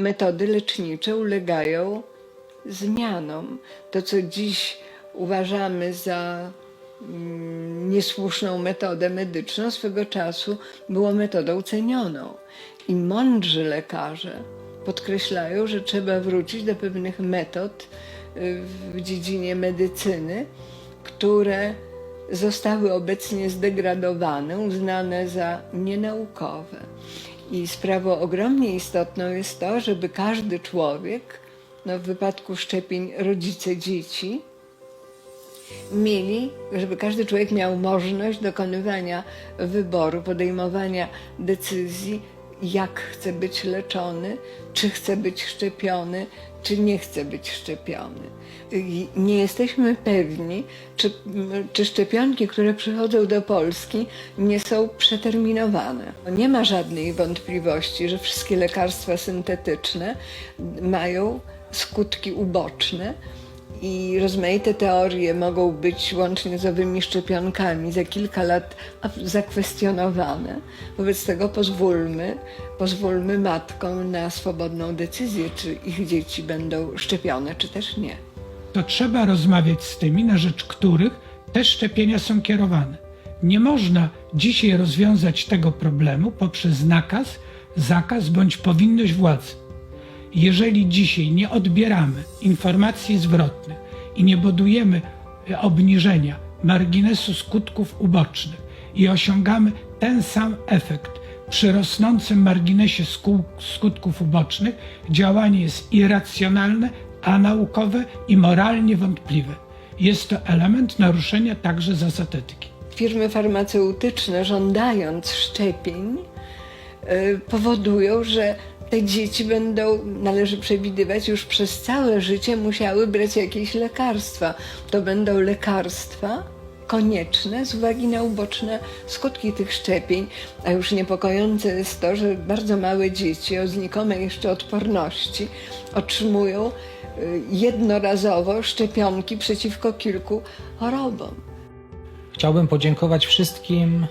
Metody lecznicze ulegają zmianom. To, co dziś uważamy za mm, niesłuszną metodę medyczną, swego czasu było metodą cenioną. I mądrzy lekarze podkreślają, że trzeba wrócić do pewnych metod y, w dziedzinie medycyny, które zostały obecnie zdegradowane, uznane za nienaukowe. I sprawą ogromnie istotną jest to, żeby każdy człowiek, no w wypadku szczepień rodzice dzieci, mieli, żeby każdy człowiek miał możliwość dokonywania wyboru, podejmowania decyzji, jak chce być leczony, czy chce być szczepiony, czy nie chce być szczepiony. Nie jesteśmy pewni, czy, czy szczepionki, które przychodzą do Polski, nie są przeterminowane. Nie ma żadnej wątpliwości, że wszystkie lekarstwa syntetyczne mają skutki uboczne i rozmaite teorie mogą być łącznie z owymi szczepionkami za kilka lat zakwestionowane. Wobec tego pozwólmy, pozwólmy matkom na swobodną decyzję, czy ich dzieci będą szczepione, czy też nie. to trzeba rozmawiać z tymi, na rzecz których te szczepienia są kierowane. Nie można dzisiaj rozwiązać tego problemu poprzez nakaz, zakaz bądź powinność władzy. Jeżeli dzisiaj nie odbieramy informacji zwrotnych i nie budujemy e, obniżenia marginesu skutków ubocznych i osiągamy ten sam efekt przy rosnącym marginesie skutków ubocznych, działanie jest irracjonalne, anaukowe i moralnie wątpliwe. Jest to element naruszenia także zasad etyki. Firmy farmaceutyczne, żądając szczepień, y, powodują, że te dzieci będą, należy przewidywać, już przez całe życie musiały brać jakieś lekarstwa. To będą lekarstwa konieczne z uwagi na uboczne skutki tych szczepień. A już niepokojące jest to, że bardzo małe dzieci o znikomej jeszcze odporności otrzymują y, jednorazowo szczepionki przeciwko kilku chorobom. Chciałbym podziękować wszystkim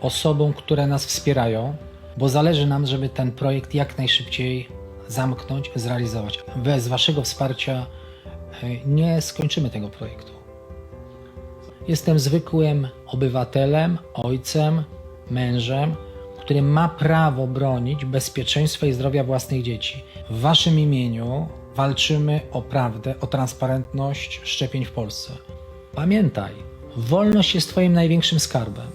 osobom, które nas wspierają, bo zależy nam, żeby ten projekt jak najszybciej zamknąć, zrealizować. Bez Waszego wsparcia e, nie skończymy tego projektu. Jestem zwykłym obywatelem, ojcem, mężem, który ma prawo bronić bezpieczeństwa i zdrowia własnych dzieci. W Waszym imieniu walczymy o prawdę, o transparentność szczepień w Polsce. Pamiętaj, wolność jest Twoim największym skarbem.